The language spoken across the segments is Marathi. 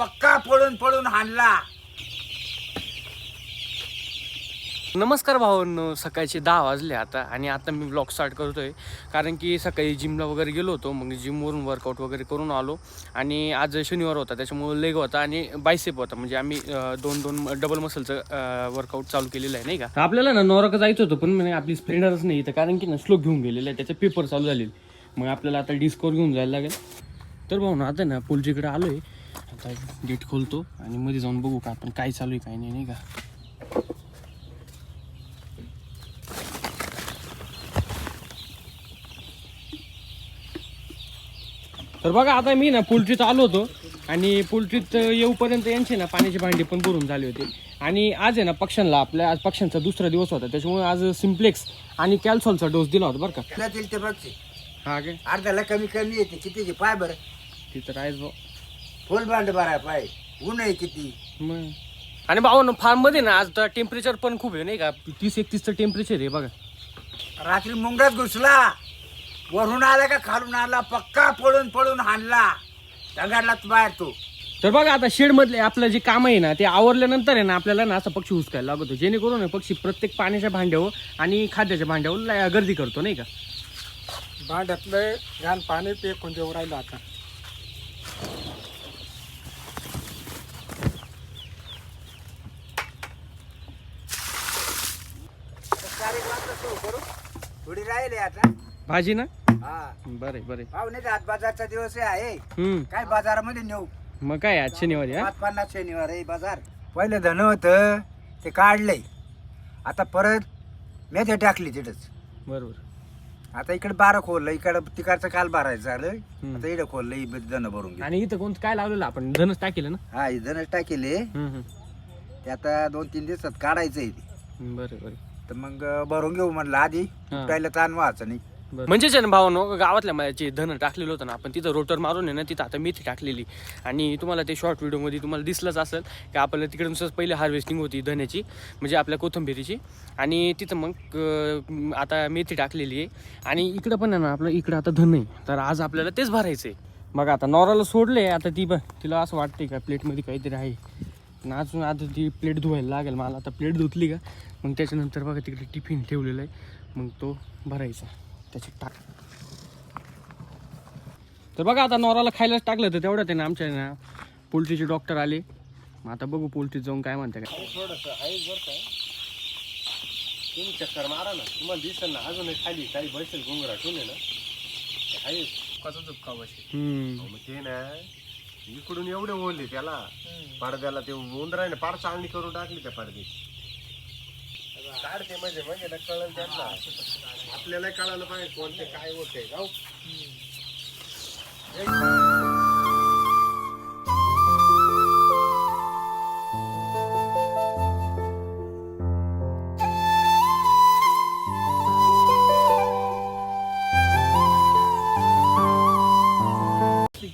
पक्का पळून पळून हाणला. नमस्कार भावांनो सकाळचे दहा वाजले आता आणि आता मी ब्लॉग स्टार्ट करतोय. कारण की सकाळी जिमला वगैरे गेलो होतो मग जिमवरून वर्कआउट वगैरे करून आलो. आणि आज शनिवार होता त्याच्यामुळे लेग होता आणि बायसेप होता. म्हणजे आम्ही दोन दोन डबल मसलचं वर्कआउट चालू केलेलं आहे नाही का? आपल्याला ना नोराक जायचं होतं पण म्हणे आपली स्प्लेंडरच नाही इथं कारण की ना स्लोक घेऊन गेलेलं आहे त्याचे पेपर चालू झालेले. मग आपल्याला आता डिस्कोर घेऊन जायला लागेल. तर भाऊ ना आता ना पुलजीकडे आलोय. आता गेट खोलतो आणि मध्ये जाऊन बघू का आपण काय चालू आहे काय नाही नाही का? तर बघा आता मी ना पोल्ट्रीत आलो होतो आणि पोल्ट्रीत येऊपर्यंत यांचे ना पाण्याची भांडी पण भरून झाली होती. आणि आज आहे ना पक्ष्यांना आपल्या आज पक्ष्यांचा दुसरा दिवस होता. त्याच्यामुळे आज सिम्प्लेक्स आणि कॅल्सॉलचा डोस दिला होता बरं का. आपल्यातील ते. बघते हा काय? अर्ध्याला कमी कमी येते कितीचे पाय बरं. ती तर आहेच भाऊ. फुल भांड भराय पाय. ऊन आहे किती? मग. आणि भाऊ फार्ममध्ये ना आज तर टेम्परेचर पण खूप आहे नाही का? तीस एकतीसचं टेम्परेचर आहे बघा. रात्री मुंगरात घुसला. वरून आला का खालून आला पक्का पळून पळून हाणला. दगाडलाच बाहेर तो. तर बघा आता शेड मधले आपलं जे काम आहे ना ते आवरल्यानंतर आहे ना आपल्याला ना असं पक्षी हुसकायला लागतो. जेणेकरून हे पक्षी प्रत्येक पाण्याच्या भांड्यावर आणि खाद्याच्या भांड्यावर ला- गर्दी करतो नाही का? भांड्यातलं घाण पाणी ते कोणत्या राहिलं आता. राहिले आता. भाजी ना? हा. बरे बरे. पाहुणे हात बाजारचा दिवस आहे हम्म. काय बाजारामध्ये नेऊ? मग काय आज शनिवारी हा? पाच पन्नास शनिवार आहे बाजार. पहिले धन होत ते काढलंय आता परत मेथे टाकली तिथंच. बरोबर. आता इकडे बारा खोललं इकडं तिकडचं काल बारायचं झालं. हम्म. आता इकडे खोललं धन भरून घे आणि इथं कोणतं काय लावलेलं? आपण धनच टाकेलं ना? हा ही धनच टाकेले. हम्म, हम्म. ते आता दोन तीन दिवसात काढायचं आहे ते बरं बरं. तर मग भरून घेऊ म्हणलं आधी. हा. पहिलं ताण व्हायचं नाही. म्हणजेच आहे ना भावानो गावातल्या माझ्या धन टाकलेलं होतं ना आपण तिथं रोटर मारून आहे ना तिथं आता मेथी टाकलेली. आणि तुम्हाला ते शॉर्ट व्हिडिओमध्ये तुम्हाला दिसलंच असेल की आपल्याला तिकडे नुसतं पहिले हार्वेस्टिंग होती धन्याची म्हणजे आपल्या कोथंबिरीची. आणि तिथं मग अं, आता मेथी टाकलेली आहे. आणि इकडं पण आहे ना आपलं इकडं आता धन आहे. तर आज आपल्याला तेच भरायचं आहे मग आता नॉराला सोडले आता ती बघ तिला असं वाटते का प्लेटमध्ये काहीतरी आहे. आणि अजून आता ती प्लेट धुवायला लागेल. मला आता प्लेट धुतली का? मग त्याच्यानंतर बघा तिकडे टिफिन ठेवलेला आहे. मग तो भरायचा. त्याच्यात टाक. तर बघा आता नवराला खायलाच टाकलं तर तेवढं ते ना आमच्या ना पोल्ट्रीचे डॉक्टर आले. मग आता बघू पोल्ट्रीत जाऊन काय म्हणते काय. तुम्ही चक्कर मारा ना. तुम्हाला दिसेल ना अजून खाली काही बसेल घुंगरा ठेवले ना. कसा चुपका बसेल? हम्म. मग ते ना इकडून एवढे ओढले त्याला. पडद्याला ते उंदराने पार चाळणी करून टाकली त्या पडदी काढते म्हणजे म्हणजे ना कळलं त्यांना. आपल्याला कळालं पाहिजे कोणते काय होते जाऊ.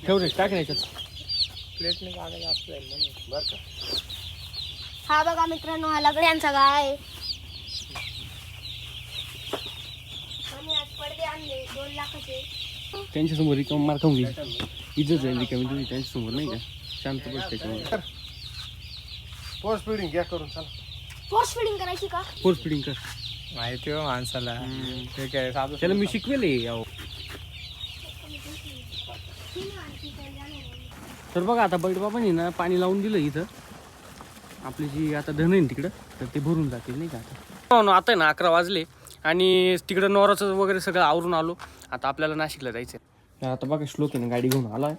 ठेव रे टाक याच्यात. प्लेटने जास्त जाईल म्हणून. बर का. हा बघा मित्रांनो हा लगड्यांचा गाय आम्ही आज पडदे आणले दोन लाखाचे. त्यांच्यासमोर रिकाम मार खाऊन घे. इज्जत जाईल रिकामी तुझी त्यांच्यासमोर नाही का? शांत बस त्याच्यामुळे पोस्ट फिडिंग घ्या करून चला. फोर्स फिडिंग करायची का? फोर्स फिडिंग कर. माहिती हो माणसाला. ते काय साधं त्याला मी शिकवेल हे यावं. तर बघा आता बैठ बाबांनी ना पाणी लावून दिलं इथं. आपली जी आता धन आहे ना तिकडं तर ते भरून जातील नाही का आता? हो ना, आता ना अकरा वाजले आणि तिकडं नोराचं वगैरे सगळं आवरून आलो. आता आपल्याला नाशिकला जायचं आहे आता बघा श्लोक आहे ना गाडी घेऊन आला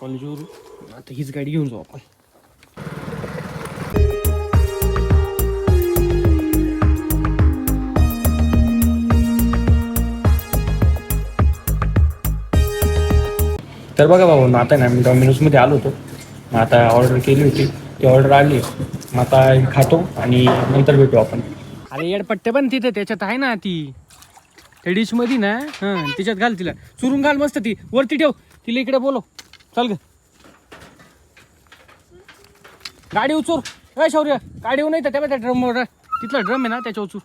कॉलेजवरून आता हीच गाडी घेऊन जाऊ आपण. तर बघा बाबा आता ना मी डॉमिनोजमध्ये आलो होतो. मग आता ऑर्डर केली होती. ती ऑर्डर आली. मग आता खातो आणि नंतर भेटू आपण. अरे येडपट्टे पण तिथे त्याच्यात आहे ना ती. त्या डिशमध्ये ना हां तिच्यात घाल तिला. चुरून घाल मस्त ती. वरती ठेव. तिला इकडे बोलो चल ग. गाडी उचूर. काय शौर्य. गाडी नाही तर त्या त्या ड्रम तिथला ड्रम आहे ना त्याच्या उचूर.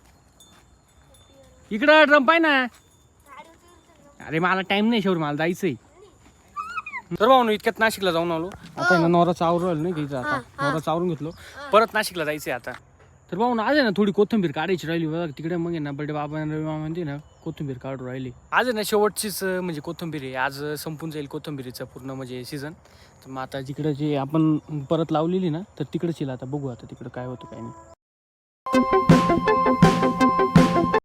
इकडं ड्रम पाय ना. अरे मला टाईम नाही शौर्य. मला जायचंय. तर भाऊ इतक्यात नाशिकला जाऊन आलो. आता आहे ना नवराचं आवरून नाही घ्यायचं आता? नवराचं आवरून घेतलो. परत नाशिकला जायचंय आता. तर भाऊ आज आहे ना थोडी कोथिंबीर काढायची राहिली बघा. तिकडे मग आहे ना बड्डे बाबा रवी म्हणते ना कोथिंबीर काढू राहिली. आज आहे ना शेवटचीच म्हणजे कोथिंबीर आहे. आज संपून जाईल कोथिंबीरीचं पूर्ण म्हणजे सीझन तर मग आता जिकडे जे आपण परत लावलेली ना तर तिकडेच येईल आता बघू आता तिकडे काय होतं काय नाही.